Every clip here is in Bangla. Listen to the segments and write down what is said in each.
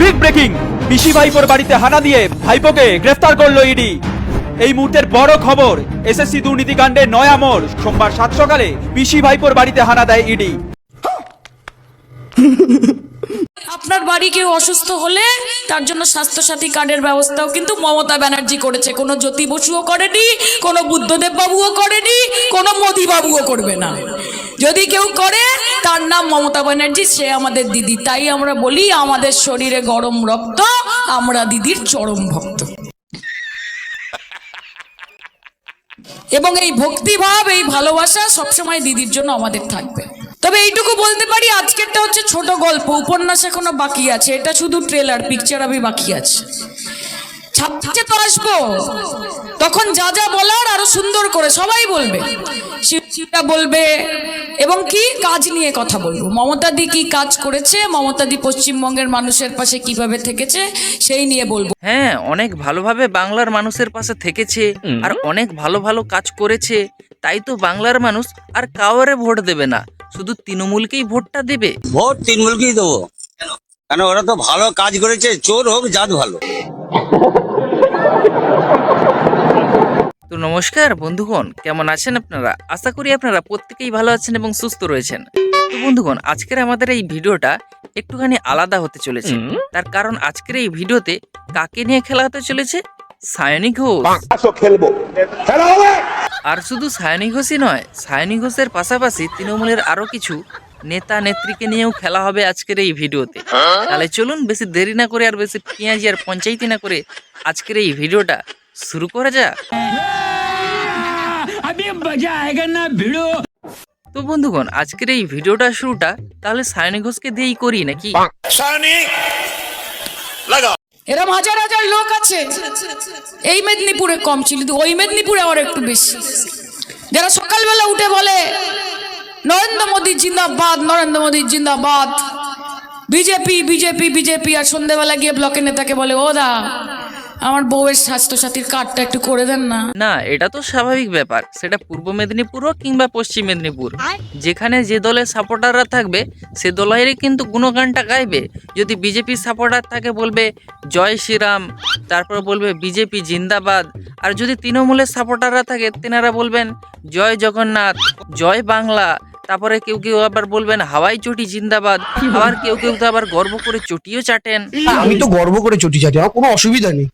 বিগ ব্রেকিং পিসি ভাইপোর বাড়িতে হানা দিয়ে ভাইপোকে গ্রেফতার করল ইডি। এই মুহূর্তের বড় খবর, এসএসসি দুর্নীতিকাণ্ডে নয়া মোড়। সোমবার সাত সকালে পিসি ভাইপোর বাড়িতে হানা দেয় ইডি। আপনার বাড়ি কেউ অসুস্থ হলে তার জন্য স্বাস্থ্যসাথী কার্ডের ব্যবস্থাও কিন্তু মমতা ব্যানার্জি করেছে। কোনো জ্যোতি বসুও করেনি, কোনো বুদ্ধদেব বাবুও করেনি, কোনো মোদি বাবুও করবে না। যদি কেউ করে, তার নাম মমতা ব্যানার্জি, সে আমাদের দিদি। তাই আমরা বলি, আমাদের শরীরে গরম রক্ত, আমরা দিদির চরম ভক্ত। এবং এই ভক্তিভাব, এই ভালোবাসা সবসময় দিদির জন্য আমাদের থাকবে। তবে এইটুকু বলতে পারি আজকেরটা হচ্ছে ছোট গল্প উপন্যাস এখনও বাকি আছে এটা শুধু ট্রেলার পিকচার আমি বাকি আছে। ছাপছে তো আসব তখন যা যা বলার আরও সুন্দর করে সবাই বলবে। শিবটা বলবে এবং কি কাজ নিয়ে কথা বলব। মমতাদি কি কাজ করেছে মমতাদি পশ্চিমবঙ্গের মানুষের পাশে কীভাবে থেকেছে সেই নিয়ে বলব। হ্যাঁ অনেক ভালোভাবে বাংলার মানুষের পাশে থেকেছে আর অনেক ভালো ভালো কাজ করেছে তাই তো বাংলার মানুষ আর কাউরে ভোট দেবে না। শুধু তৃণমূলকেই ভোটটা দেবে? ভোট তৃণমূলকেই দেবো। কেন ওরা তো ভালো কাজ করেছে চোর হোক জাত ভালো। তো নমস্কার বন্ধুগণ কেমন আছেন আপনারা? আশা করি আপনারা প্রত্যেকেই ভালো আছেন এবং সুস্থ রয়েছেন। তো বন্ধুগণ আজকের আমাদের এই ভিডিওটা একটুখানি আলাদা হতে চলেছে। তার কারণ আজকের এই ভিডিওতে কাকে নিয়ে খেলা হতে চলেছে? সায়নী ঘোষ খেলব। খেলা হবে। আর শুধু সায়নী ঘোষই নয় সায়নী ঘোষের পাশাপাশি তৃণমূলের আরও কিছু নেতা নেত্রীকে নিয়েও খেলা হবে আজকের এই ভিডিওতে। তাহলে চলুন বেশি দেরি না করে আর বেশি পেঁয়াজি আর পঞ্চায়েতি না করে আজকের এই ভিডিওটা শুরু করা যাক। তো বন্ধুগণ আজকের এই ভিডিওটা শুরুটা তাহলে সায়নী ঘোষকে দিয়েই করি নাকি? এরম হাজার হাজার লোক আছে। এই মেদিনীপুরে কম ছিল ওই মেদিনীপুরে আমার একটু বেশি। যারা সকালবেলা উঠে বলে, নরেন্দ্র মোদী জিন্দাবাদ, নরেন্দ্র মোদী জিন্দাবাদ। বিজেপি বিজেপি বিজেপি, আর সন্ধ্যেবেলা গিয়ে ব্লকের নেতাকে বলে ও দা আমার বউয়ের স্বাস্থ্যসাথীর কার্ডটা একটু করে দেন না। না, এটা তো স্বাভাবিক ব্যাপার। সেটা পূর্ব মেদিনীপুর হোক কিংবা পশ্চিম মেদিনীপুর। যেখানে যে দলের সাপোর্টাররা থাকবে, সে দলেরই কিন্তু গুণগানটা গাইবে। যদি বিজেপির সাপোর্টার থাকে, বলবে জয় শ্রীরাম, তারপর বলবে বিজেপি জিন্দাবাদ। আর যদি তৃণমূলের সাপোর্টাররা থাকে, তেনারা বলবেন জয় জগন্নাথ, জয় বাংলা। তারপরে কেউ কেউ আবার বলবেন হাওয়াই চটি জিন্দাবাদ। আবার কেউ কেউ তো আবার গর্ব করে চটিও চাটেন। আমি তো গর্ব করে চটি চাটি আমার কোনো অসুবিধা নেই।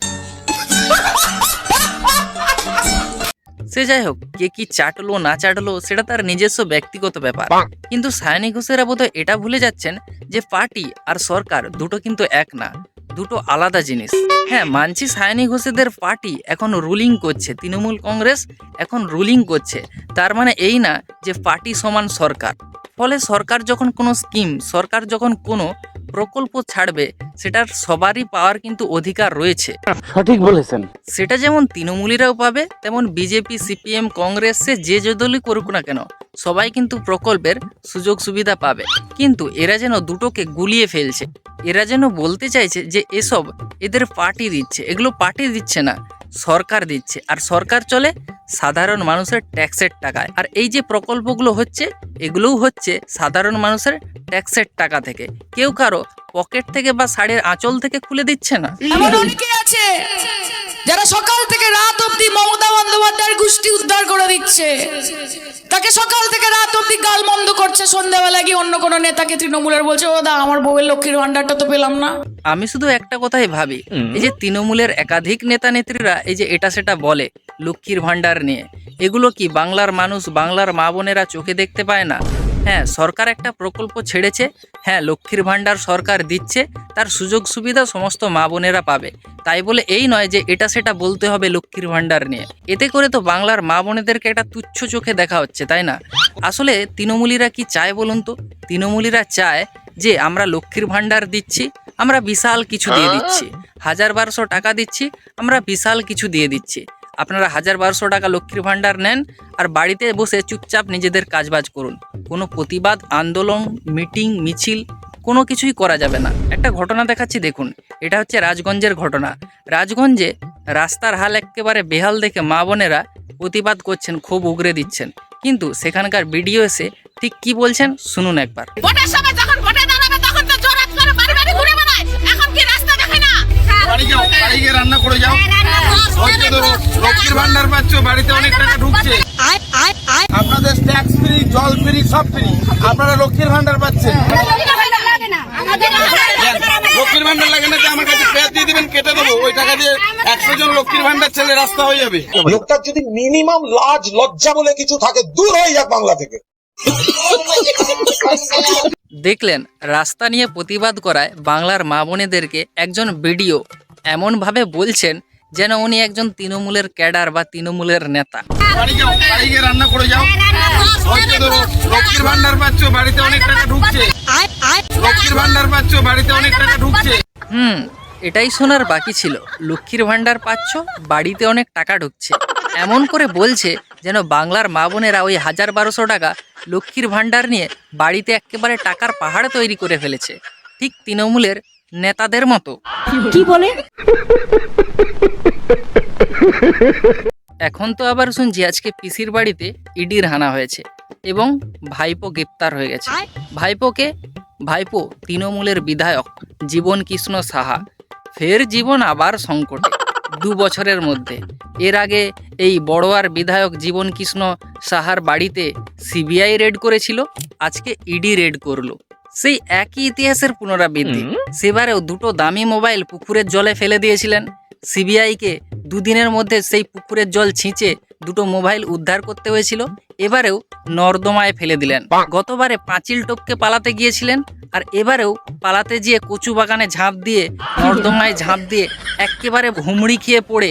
সে যাই হোক কে কি চাটলো না চাটলো সেটা তার নিজস্ব ব্যক্তিগত ব্যাপার। কিন্তু সায়নী ঘোষেরা বোধহয় এটা ভুলে যাচ্ছেন যে পার্টি আর সরকার দুটো কিন্তু এক না। দুটো আলাদা জিনিস। হ্যাঁ মানছি সায়নী ঘোষেদের পার্টি এখন রুলিং করছে তৃণমূল কংগ্রেস এখন রুলিং করছে। তার মানে এই না যে পার্টি সমান সরকার। ফলে সরকার যখন কোনো স্কিম সরকার যখন কোনো প্রকল্প ছাড়বে সেটার সবারই পাওয়ার কিন্তু অধিকার রয়েছে। সঠিক বলেছেন। সেটা যেমন তৃণমূলীরাও পাবে তেমন বিজেপি সিপিএম কংগ্রেস সে যে যে দলই করুক না কেন সবাই কিন্তু প্রকল্পের সুযোগ সুবিধা পাবে। কিন্তু এরা যেন দুটোকে গুলিয়ে ফেলছে। এরা যেন বলতে চাইছে যে, এসব এদের পার্টি দিচ্ছে। এগুলো পার্টি দিচ্ছে না। সরকার দিচ্ছে। আর সরকার চলে সাধারণ মানুষের ট্যাক্সের টাকায়। আর এই যে প্রকল্পগুলো হচ্ছে এগুলোও হচ্ছে সাধারণ মানুষের ট্যাক্সের টাকা থেকে। কেউ কারও পকেট থেকে বা শাড়ির আঁচল থেকে খুলে দিচ্ছে না। এমন অনেকে আছে যারা সকাল থেকে রাত অবধি মমতা বন্দ্যোপাধ্যায়ের গোষ্ঠী উদ্ধার করে দিচ্ছে। তাকে সকাল থেকে রাত অবধি গাল মন্দ করছে। সন্ধ্যাবেলা গিয়ে অন্য কোনো নেতাকে তৃণমূলের বলছে ও দা আমার বউয়ের লক্ষ্মীর ভান্ডারটা তো পেলাম না। আমি শুধু একটা কথাই ভাবি। এই যে তৃণমূলের একাধিক নেতা নেত্রীরা এই যে এটা সেটা বলে লক্ষ্মীর ভাণ্ডার নিয়ে। এগুলো কি বাংলার মানুষ, বাংলার মা বোনেরা চোখে দেখতে পায় না? হ্যাঁ সরকার একটা প্রকল্প ছেড়েছে। হ্যাঁ লক্ষ্মীর ভাণ্ডার সরকার দিচ্ছে, তার সুযোগ সুবিধা সমস্ত মা বোনেরা পাবে। তাই বলে এই নয় যে এটা সেটা বলতে হবে লক্ষ্মীর ভাণ্ডার নিয়ে। এতে করে তো বাংলার মা বোনেদেরকে একটা তুচ্ছ চোখে দেখা হচ্ছে, তাই না? আসলে তৃণমূলীরা কি চায় বলুন তো? তৃণমূলীরা চায় যে আমরা লক্ষ্মীর ভাণ্ডার দিচ্ছি আমরা বিশাল কিছু দিয়ে দিচ্ছি। হাজার বারোশো টাকা দিচ্ছি আমরা বিশাল কিছু দিয়ে দিচ্ছি। আপনারা হাজার বারোশো টাকা লক্ষ্মীর ভাণ্ডার নেন আর বাড়িতে বসে চুপচাপ নিজেদের কাজবাজ করুন। কোনো প্রতিবাদ আন্দোলন মিটিং মিছিল কোনো কিছুই করা যাবে না। একটা ঘটনা দেখাচ্ছি দেখুন। এটা হচ্ছে রাজগঞ্জের ঘটনা। রাজগঞ্জে রাস্তার হাল একেবারে বেহাল দেখে মা বোনেরা প্রতিবাদ করছেন খুব উগরে দিচ্ছেন। কিন্তু সেখানকার ভিডিও এসে ঠিক কি বলছেন শুনুন একবার। রান্না করে যাও। লক্ষ্মীর ভান্ডার পাচ্ছ বাড়িতে অনেক টাকা ঢুকছে। আপনাদের ট্যাক্স ফ্রি জল ফ্রি সব আপনারা লক্ষ্মীর ভান্ডার পাচ্ছেন। লক্ষ্মীর ভান্ডার লাগে না যে আমার কাছে পেঁয়াজ দিয়ে দেবেন কেটে দেবো। ওই টাকা দিয়ে একশো জন লক্ষ্মীর ভান্ডার ছেলে রাস্তা হয়ে যাবে। লোকটার যদি মিনিমাম লাজ লজ্জা বলে কিছু থাকে দূর হয়ে যাক বাংলা থেকে। দেখলেন রাস্তা নিয়ে প্রতিবাদ করায় বাংলার মা বোনেদেরকে একজন বিডিও এমনভাবে বলছেন যেন উনি একজন তৃণমূলের ক্যাডার বা তৃণমূলের নেতা। হুম এটাই শোনার বাকি ছিল। লক্ষ্মীর ভাণ্ডার পাচ্ছ বাড়িতে অনেক টাকা ঢুকছে। এমন করে বলছে যেন বাংলার মা বোনেরা ওই হাজার বারোশো টাকা লক্ষ্মীর ভাণ্ডার নিয়ে বাড়িতে একেবারে টাকার পাহাড় তৈরি করে ফেলেছে। ঠিক তৃণমূলের নেতাদের মতো। কি বলে? এখন তো আবার শুনছি আজকে পিসির বাড়িতে ইডির হানা হয়েছে এবং ভাইপো গ্রেপ্তার হয়ে গেছে। ভাইপোকে ভাইপো তৃণমূলের বিধায়ক জীবন কৃষ্ণ সাহা ফের জীবন আবার সংকটে দু বছরের মধ্যে। এর আগে এই বড়োয়ার বিধায়ক জীবন কৃষ্ণ সাহার বাড়িতে সিবিআই রেড করেছিল আজকে ইডি রেড করল। সেই একই ইতিহাসের পুনরাবৃত্তি। সেবারেও দুটো দামি মোবাইল পুকুরের জলে ফেলে দিয়েছিলেন। সিবিআইকে দুদিনের মধ্যে সেই পুকুরের জল ছিঁচে দুটো মোবাইল উদ্ধার করতে হয়েছিল। এবারেও নর্দমায় ফেলে দিলেন। গতবারে পাঁচিল টপকে পালাতে গিয়েছিলেন আর এবারেও পালাতে গিয়ে কচু বাগানে ঝাঁপ দিয়ে নর্দমায় ঝাঁপ দিয়ে একেবারে হুমড়ি খেয়ে পড়ে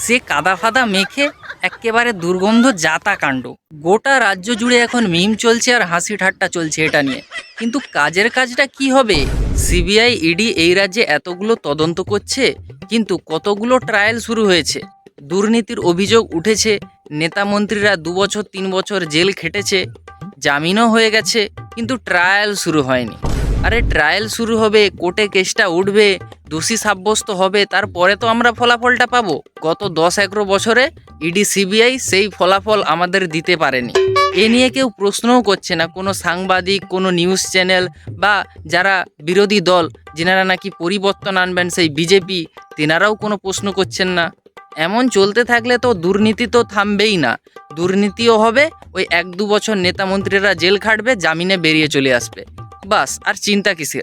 সে কাদা ফাদা মেখে একেবারে দুর্গন্ধ জাতা কাণ্ড। গোটা রাজ্য জুড়ে এখন মিম চলছে আর হাসি ঠাট্টা চলছে এটা নিয়ে। কিন্তু কাজের কাজটা কি হবে? সিবিআই ইডি এই রাজ্যে এতগুলো তদন্ত করছে, কিন্তু কতগুলো ট্রায়াল শুরু হয়েছে? দুর্নীতির অভিযোগ উঠেছে, নেতা মন্ত্রীরা দু বছর, তিন বছর জেল খেটেছে, জামিনও হয়ে গেছে, কিন্তু ট্রায়াল শুরু হয়নি। আরে ট্রায়াল শুরু হবে, কোর্টে কেসটা উঠবে, দোষী সাব্যস্ত হবে, তারপরে তো আমরা ফলাফলটা পাবো। গত দশ এগারো বছরে ইডি, সিবিআই সেই ফলাফল আমাদের দিতে পারেনি। এ নিয়ে কেউ প্রশ্নও করছে না। কোনো সাংবাদিক, কোনো নিউজ চ্যানেল বা যারা বিরোধী দল, যেনারা নাকি পরিবর্তন আনবেন সেই বিজেপি, তেনারাও কোনো প্রশ্ন করছেন না। এমন চলতে থাকলে তো দুর্নীতি তো থামবেই না। দুর্নীতিও হবে, ওই এক দু বছর নেতা মন্ত্রীরা জেল খাটবে, জামিনে বেরিয়ে চলে আসবে। বাস, আর চিন্তা কিসের?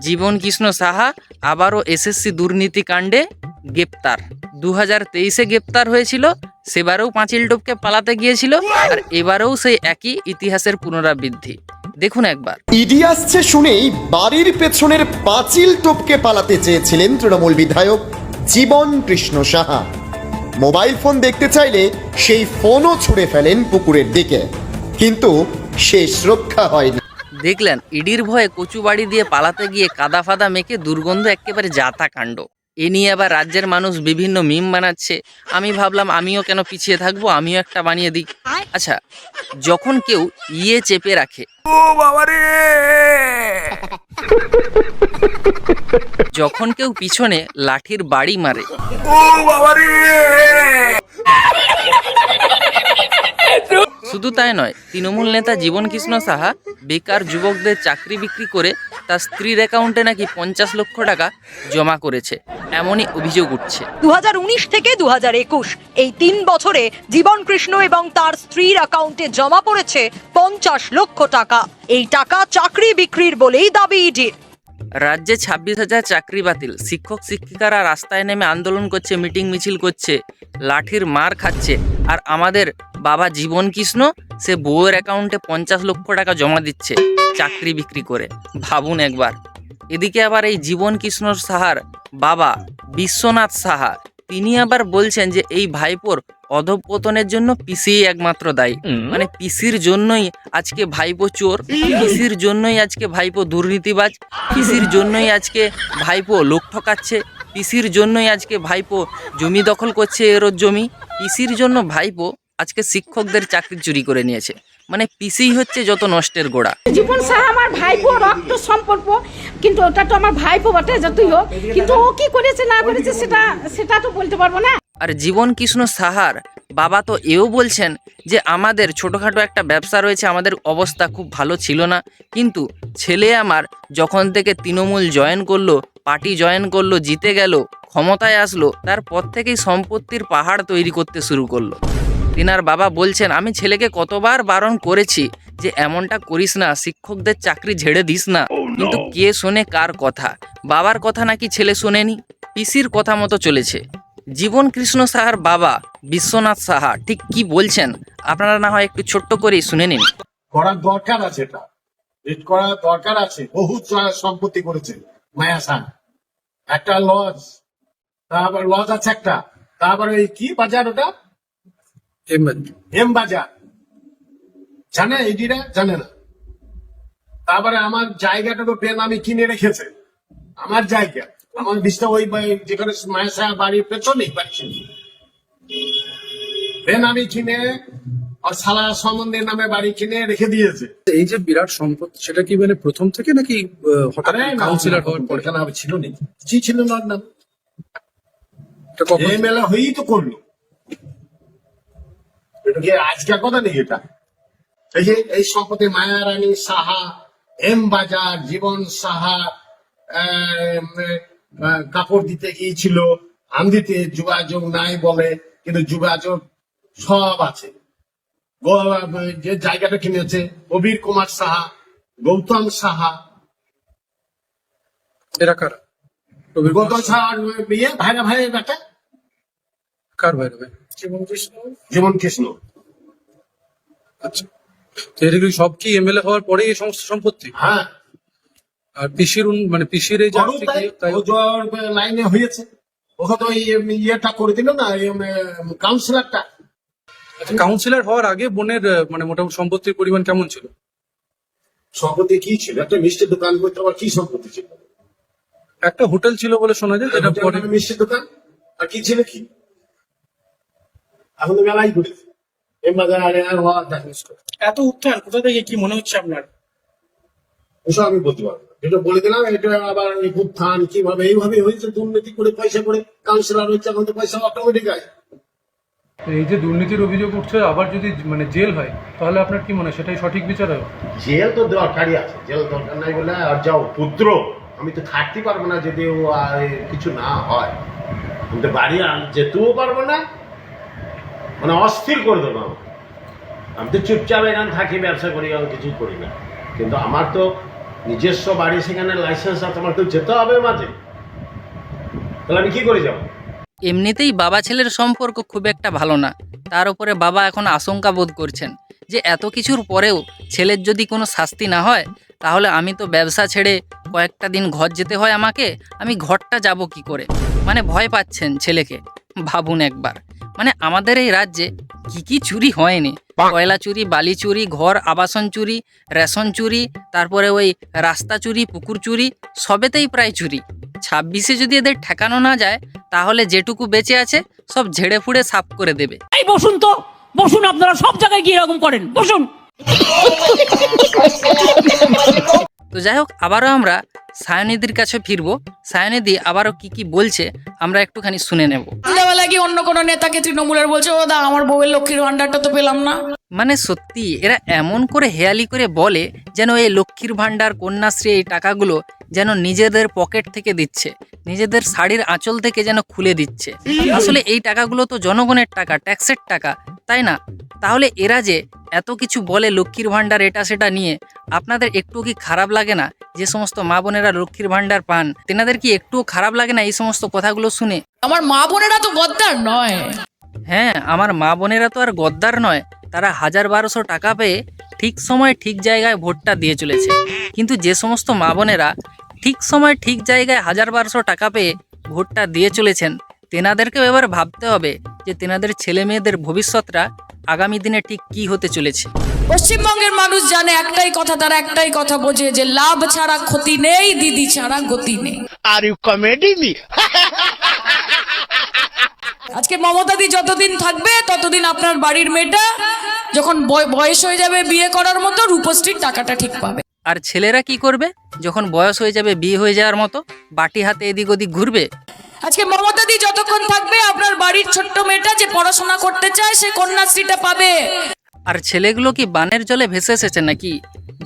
জীবন কৃষ্ণ সাহা, আবারও এসএসসি দুর্নীতি কাণ্ডে গ্রেপ্তার। দু হাজার তেইশে গ্রেপ্তার হয়েছিল, সেবারেও পাঁচিল টপকে পালাতে গিয়েছিল, আর এবারেও সেই একই ইতিহাসের পুনরাবৃত্তি। দেখুন একবার। ইডি আসছে শুনেই বাড়ির পেছনের পাঁচিল টপকে পালাতে চেয়েছিলেন তৃণমূল বিধায়ক জীবন কৃষ্ণ সাহা। মোবাইল ফোন দেখতে চাইলে সেই ফোনও ছুঁড়ে ফেলেন পুকুরের দিকে। কিন্তু শেষ রক্ষা হয়নি। দেখলেন ইডির ভয়ে কচু বাড়ি দিয়ে পালাতে গিয়ে কাদা ফাদা মেখে দুর্গন্ধ একেবারে জাতা কাণ্ড। এ নিয়ে আবার রাজ্যের মানুষ বিভিন্ন মিম বানাচ্ছে। আমি ভাবলাম আমিও কেন পিছিয়ে থাকব? আমিও একটা বানিয়ে দিই। আচ্ছা যখন কেউ ইয়ে চেপে রাখে। যখন কেউ পিছনে লাঠির বাড়ি মারে। শুধু তাই নয় তৃণমূল নেতা জীবন কৃষ্ণ সাহা বেকার যুবকদের চাকরি বিক্রি করে তার স্ত্রীর অ্যাকাউন্টে নাকি পঞ্চাশ লক্ষ টাকা জমা করেছে। এমনই অভিযোগ উঠছে। দুহাজার উনিশ থেকে দুহাজার একুশ এই তিন বছরে জীবন কৃষ্ণ এবং তার স্ত্রীর অ্যাকাউন্টে জমা পড়েছে পঞ্চাশ লক্ষ টাকা। এই টাকা চাকরি বিক্রির বলেই দাবি ইডির। রাজ্যে ছাব্বিশ হাজার চাকরি বাতিল। শিক্ষক শিক্ষিকারা রাস্তায় নেমে আন্দোলন করছে মিটিং মিছিল করছে। লাঠির মার খাচ্ছে। আর আমাদের বাবা জীবন কৃষ্ণ, সে বউয়ের অ্যাকাউন্টে পঞ্চাশ লক্ষ টাকা জমা দিচ্ছে চাকরি বিক্রি করে। ভাবুন একবার। এদিকে আবার এই জীবন কৃষ্ণর সাহার বাবা বিশ্বনাথ সাহা তিনি আবার বলছেন যে এই ভাইপোর অধপতনের জন্য পিসি একমাত্র দায়ী। মানে পিসির জন্যই আজকে ভাইপো চোর পিসির জন্যই আজকে ভাইপো দুর্নীতিবাজ পিসির জন্যই আজকে ভাইপো লোক ঠকাচ্ছে পিসির জন্যই আজকে ভাইপো জমি দখল করছে এরও জমি। পিসির জন্য ভাইপো আজকে শিক্ষকদের চাকরি চুরি করে নিয়েছে। মানে পিসি হচ্ছে যত নষ্টের গোড়া। জীবন সাহা আমার ভাইপো রক্ত সম্পর্ক কিন্তু ওটা তো আমার ভাইপো বটে যতই হোক কিন্তু ও কি করেছে, না করেছে, সেটা সেটা তো বলতে পারব না। আর জীবন কৃষ্ণ সাহার, বাবা তো এও বলছেন যে আমাদের ছোটোখাটো একটা ব্যবসা রয়েছে, আমাদের অবস্থা খুব ভালো ছিল না। কিন্তু ছেলে আমার যখন থেকে তৃণমূল জয়েন করল, পার্টি জয়েন করল, জিতে গেল, ক্ষমতায় আসলো, তারপর থেকেই সম্পত্তির পাহাড় তৈরি করতে শুরু করল। তিনার বাবা বলছেন, আমি ছেলেকে কতবার বারণ করেছি যে এমনটা করিস না শিক্ষকদের চাকরি ঝেড়ে দিস না। কিন্তু কে শোনে কার কথা? বাবার কথা নাকি ছেলে শোনেনি? পিসির কথা মতো চলেছে। জীবন কৃষ্ণ সাহার বাবা বিশ্বনাথ সাহা ঠিক কি বলছেন? আপনারা না হয় একটু ছোট্ট করে শুনে নিন। করার দরকার আছে এটা। রেট করার দরকার আছে। বহু সম্পত্তি করেছে। মায়া সান একটা লজ। তারপর লজ আছে একটা। তারপরে এই কি বাজার ওটা? এম বাজার জানে এইদিরা জানে না। তারপরে আমার জায়গাটাকে বেনামি কিনে রেখেছে। আমার জায়গা। আমার বিষটা ওই যেখানে মায়া সাহা বাড়ির পেছনেই পাচ্ছি বেনামি কিনে আর সালা সম্বন্ধে নামে বাড়ি কিনে রেখে দিয়েছে। এই যে বিরাট সম্পদ সেটা কি মানে প্রথম থেকে নাকি হঠাৎ কাউন্সিলর হওয়ার পরে? আবার ছিল নাকি? কি ছিল না নাম এমএলএ হয়েই তো করল। এটা কি আজকের কথা নেই এটা? এই যে এই সম্পত্তি মায়া রানী সাহা এম বাজার জীবন সাহা কাপড় দিতে গিয়েছিল আন্দিতে যোগাযোগ নাই বলে কিন্তু যোগাযোগ সব আছে। যে জায়গাটা কিনেছে কবির কুমার সাহা গৌতম সাহা। এরা কারা? গৌতম সাহার বিয়ে ভাইরা ভাইয়ের বেটা? কার বাইরে ভাই? জীবন কৃষ্ণ। আচ্ছা। তো সব কি এমএলএ হওয়ার এই সমস্ত সম্পত্তি? হ্যাঁ। আর পিসির উন- মানে পিসির এই যে করুক আর্থিক তাই, ইয়ে, তাই ও যাওয়ার লাইনে হয়েছে। ওকে তো এই ইয়েটা করে দিল না কাউন্সিলরটা কাউন্সিলর হওয়ার আগে বোনের আহ, মানে মোটামুটি সম্পত্তির পরিমাণ কেমন ছিল? সম্পত্তি কি ছিল? একটা মিষ্টির দোকান করতে আবার কি সম্পত্তি ছিল? একটা হোটেল ছিল বলে শোনা যায় যেটা পরে মিষ্টির দোকান? আর কি ছিল কি? এখন তো মেলাই করেছে এত উত্থান কোথা থেকে কি মনে হচ্ছে আপনার? ওসব আমি বলতে পারব। যেটা বলে দিলাম এটা আবার উত্থান কীভাবে এইভাবে হয়েছে দুর্নীতি করে পয়সা করে কাউন্সিলর হচ্ছে এখন তো পয়সা অটোমেটিক আছে এই যে দুর্নীতির অভিযোগ উঠছে আবার যদি মানে জেল হয় তাহলে আপনার কি মনে হয় সেটাই সঠিক বিচার হবে? জেল তো দরকারই আছে জেল দরকার নাই বলে আর যাও পুত্র আমি তো থাকতে পারব না যদি ও আর কিছু না হয়। বাড়ি আর যেতেও পারব না মানে অস্থির করে দেবো। আমি তো চুপচাপ এখানে থাকি, ব্যবসা করি, আমি কিছু করি না। কিন্তু আমার তো নিজস্ব বাড়ি, সেখানে লাইসেন্স আছে, আমার তো যেতে হবে মাঝে। তাহলে আমি কি করে যাব? এমনিতেই বাবা ছেলের সম্পর্ক খুব একটা ভালো না। তার উপরে বাবা এখন আশঙ্কা বোধ করছেন যে এত কিছুর পরেও ছেলের যদি কোনো শাস্তি না হয়, তাহলে আমি তো ব্যবসা ছেড়ে কয়েকটা দিন ঘর যেতে হয় আমাকে, আমি ঘরটা যাব কি করে? মানে ভয় পাচ্ছেন ছেলেকে, ভাবুন একবার। মানে আমাদের এই রাজ্যে কি কি চুরি হয়নি? কয়লা চুরি বালি চুরি ঘর আবাসন চুরি রেশন চুরি তারপরে ওই রাস্তা চুরি পুকুর চুরি সবেতেই প্রায় চুরি। ছাব্বিশে যদি এদের ঠেকানো না যায় তাহলে যেটুকু বেঁচে আছে সব ঝেড়ে ফুড়ে সাফ করে দেবে। এই বসুন তো! বসুন আপনারা সব জায়গায় গিয়ে এরকম করেন। বসুন! তো যাই হোক আবারও আমরা সায়নিধির কাছে ফিরবো। সায়নিধি আবারও কি কি বলছে আমরা একটুখানি শুনে নেব। কি অন্য কোনো নেতাকে তৃণমূলের বলছে ও দা আমার বউয়ের লক্ষ্মীর ভান্ডারটা তো পেলাম না মানে সত্যি এরা এমন করে হেয়ালি করে বলে যেন এই লক্ষ্মীর ভান্ডার কন্যাশ্রী এই টাকাগুলো যেন নিজেদের পকেট থেকে দিচ্ছে নিজেদের শাড়ির আঁচল থেকে যেন খুলে দিচ্ছে। আসলে এই টাকাগুলো তো জনগণের টাকা ট্যাক্সের টাকা। তাই না? তাহলে এরা যে এত কিছু বলে লক্ষ্মীর ভাণ্ডার এটা সেটা নিয়ে আপনাদের একটু কি খারাপ লাগে না? যে সমস্ত মা বোনেরা লক্ষ্মীর ভাণ্ডার পান তেনাদের কি একটুও খারাপ লাগে না এই সমস্ত কথাগুলো শুনে? আমার মা বোনেরা তো গদ্দার নয়। হ্যাঁ আমার মা বোনেরা তো আর গদ্দার নয়। তারা হাজার বারোশো টাকা পেয়ে ঠিক সময় ঠিক জায়গায় ভোটটা দিয়ে চলেছে। কিন্তু যে সমস্ত মা বোনেরা ঠিক সময় ঠিক জায়গায় হাজার বারোশো টাকা পেয়ে ভোটটা দিয়ে চলেছেন তেনাদেরকেও এবার ভাবতে হবে যে তেনাদের ছেলে মেয়েদের ভবিষ্যৎটা আগামী দিনে ঠিক কি হতে চলেছে। পশ্চিমবঙ্গের মানুষ জানে একটাই কথা তারা একটাই কথা বোঝে যে লাভ ছাড়া ক্ষতি নেই দিদি ছাড়া গতি নেই। আর ইউ কমেডি মি আজকে মমতাদি যতদিন থাকবে ততদিন আপনার বাড়ির মেয়েটা যখন বয়- বয়স হয়ে যাবে বিয়ে করার মতো রূপশ্রীর টাকাটা ঠিক পাবে। আর ছেলেরা কি করবে? যখন বয়স হয়ে যাবে বিয়ে হয়ে যাওয়ার মতো বাটি হাতে এদিক ওদিক ঘুরবে আজকে মমতাদি যতক্ষণ থাকবে, আপনার বাড়ির ছোট্ট মেয়েটা যে পড়াশোনা করতে চায়, সে কন্যাশ্রীটা পাবে। আর ছেলেগুলো কি বানের জলে ভেসে এসেছে নাকি?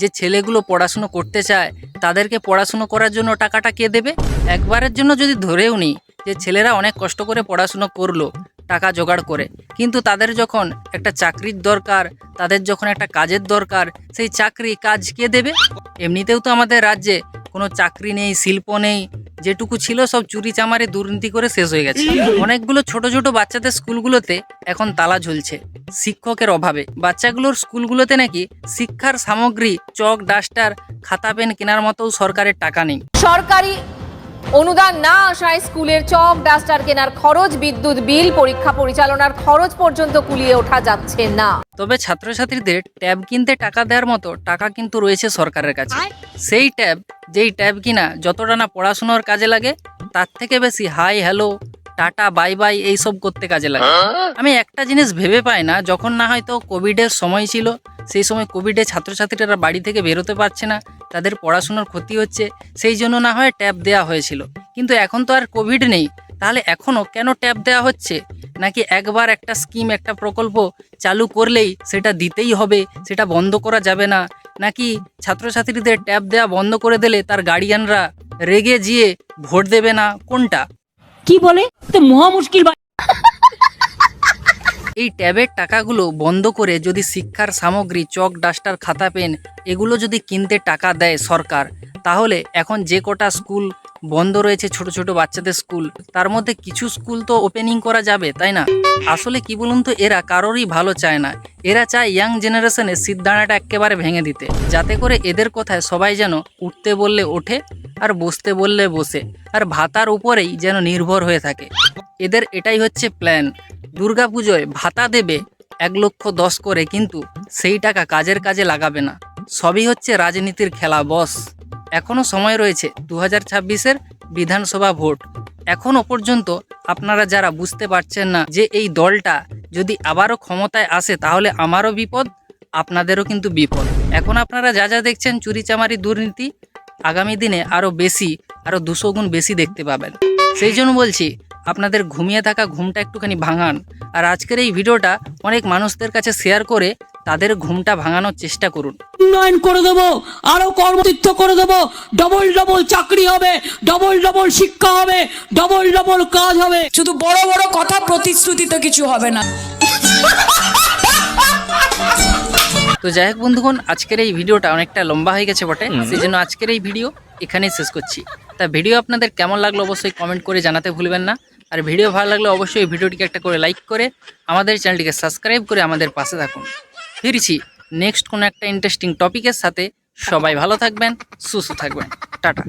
যে ছেলেগুলো পড়াশুনো করতে চায়, তাদেরকে পড়াশুনো করার জন্য টাকাটা কে দেবে? একবারের জন্য যদি ধরেও নিই যে ছেলেরা অনেক কষ্ট করে পড়াশুনো করল, টাকা জোগাড় করে, কিন্তু তাদের যখন একটা চাকরির দরকার, তাদের যখন একটা কাজের দরকার, সেই চাকরি কাজ কে দেবে? এমনিতেও তো আমাদের রাজ্যে কোনো চাকরি নেই, শিল্প নেই যেটুকু ছিল সব চুরি চামারে দুর্নীতি করে শেষ হয়ে গেছে। অনেকগুলো ছোট ছোট বাচ্চাদের স্কুলগুলোতে এখন তালা ঝুলছে শিক্ষকের অভাবে। বাচ্চাগুলোর স্কুলগুলোতে নাকি শিক্ষার সামগ্রী, চক, ডাস্টার, খাতা, পেন কেনার মতো সরকারের টাকা নেই। সরকারি অনুদান না আসায় স্কুলের চক ডাস্টার কেনার খরচ বিদ্যুৎ বিল পরীক্ষা পরিচালনার খরচ পর্যন্ত কুলিয়ে ওঠা যাচ্ছে না। তবে ছাত্রছাত্রীদের ট্যাব কিনতে টাকা দেওয়ার মতো টাকা কিন্তু রয়েছে সরকারের কাছে। সেই ট্যাব যেই ট্যাব কিনা যতটা না পড়াশোনার কাজে লাগে তার থেকে বেশি hi hello tata bye bye এইসব করতে কাজে লাগে। আমি একটা জিনিস ভেবে পাই না যখন না হয়তো কোভিডের সময় ছিল সেই সময় কোভিডে ছাত্রছাত্রীরা বাড়ি থেকে বেরোতে পারছে না, তাদের পড়াশোনার ক্ষতি হচ্ছে, সেই জন্য না হয় ট্যাব দেওয়া হয়েছিল। কিন্তু এখন তো আর কোভিড নেই, তাহলে এখনও কেন ট্যাব দেওয়া হচ্ছে? নাকি একবার একটা স্কিম একটা প্রকল্প চালু করলেই সেটা দিতেই হবে, সেটা বন্ধ করা যাবে না? নাকি ছাত্রছাত্রীদের ট্যাব দেওয়া বন্ধ করে দিলে তার গার্ডিয়ানরা রেগে গিয়ে ভোট দেবে না? কোনটা? কি বলে? তো মহা মুশকিল এই ট্যাবের টাকাগুলো বন্ধ করে যদি শিক্ষার সামগ্রী, চক, ডাস্টার, খাতা, পেন এগুলো যদি কিনতে টাকা দেয় সরকার, তাহলে এখন যে কটা স্কুল বন্ধ রয়েছে ছোট ছোট বাচ্চাদের স্কুল। তার মধ্যে কিছু স্কুল তো ওপেনিং করা যাবে, তাই না? আসলে কি বলুন তো, এরা কারোরই ভালো চায় না। এরা চায় ইয়াং জেনারেশনের সিদ্ধানাটা একেবারে ভেঙে দিতে। যাতে করে এদের কথায় সবাই যেন উঠতে বললে ওঠে আর বসতে বললে বসে, আর ভাতার উপরেই যেন নির্ভর হয়ে থাকে। এদের এটাই হচ্ছে প্ল্যান দুর্গাপুজোয় ভাতা দেবে এক লক্ষ দশ করে, কিন্তু সেই টাকা কাজের কাজে লাগাবে না। সবই হচ্ছে রাজনীতির খেলা বস এখনও সময় রয়েছে দু হাজার ছাব্বিশের বিধানসভা ভোট। এখনও পর্যন্ত আপনারা যারা বুঝতে পারছেন না যে এই দলটা যদি আবারও ক্ষমতায় আসে, তাহলে আমারও বিপদ, আপনাদেরও কিন্তু বিপদ। এখন আপনারা যা যা দেখছেন, চুরিচামারি দুর্নীতি, আগামী দিনে আরও বেশি, আরও দুশো গুণ বেশি দেখতে পাবেন। সেই জন্য বলছি আপনাদের ঘুমিয়ে থাকা ঘুমটা একটুখানি ভাঙান। আর আজকের এই ভিডিওটা অনেক মানুষদের কাছে শেয়ার করে তাদের ঘুমটা ভাঙানোর চেষ্টা করুন। উন্নয়ন করে দেবো আরও কর্মতীর্থ করে দেবো ডবল ডবল চাকরি হবে ডবল ডবল শিক্ষা হবে ডবল ডবল কাজ হবে। শুধু বড় বড় কথা প্রতিশ্রুতি তো কিছু হবে না। তো যাই হোক বন্ধুগণ আজকের এই ভিডিওটা অনেকটা লম্বা হয়ে গেছে বটে। সেই জন্য আজকের এই ভিডিও এখানেই শেষ করছি। তা ভিডিও আপনাদের কেমন লাগল অবশ্যই কমেন্ট করে জানাতে ভুলবেন না। আর ভিডিও ভালো লাগলে অবশ্যই ভিডিওটিকে একটা করে লাইক করে আমাদের চ্যানেলটিকে সাবস্ক্রাইব করে আমাদের পাশে থাকুন। ফিরছি নেক্সট কোনো একটা ইন্টারেস্টিং টপিকের সাথে। সবাই ভালো থাকবেন, সুস্থ থাকবেন। টাটা।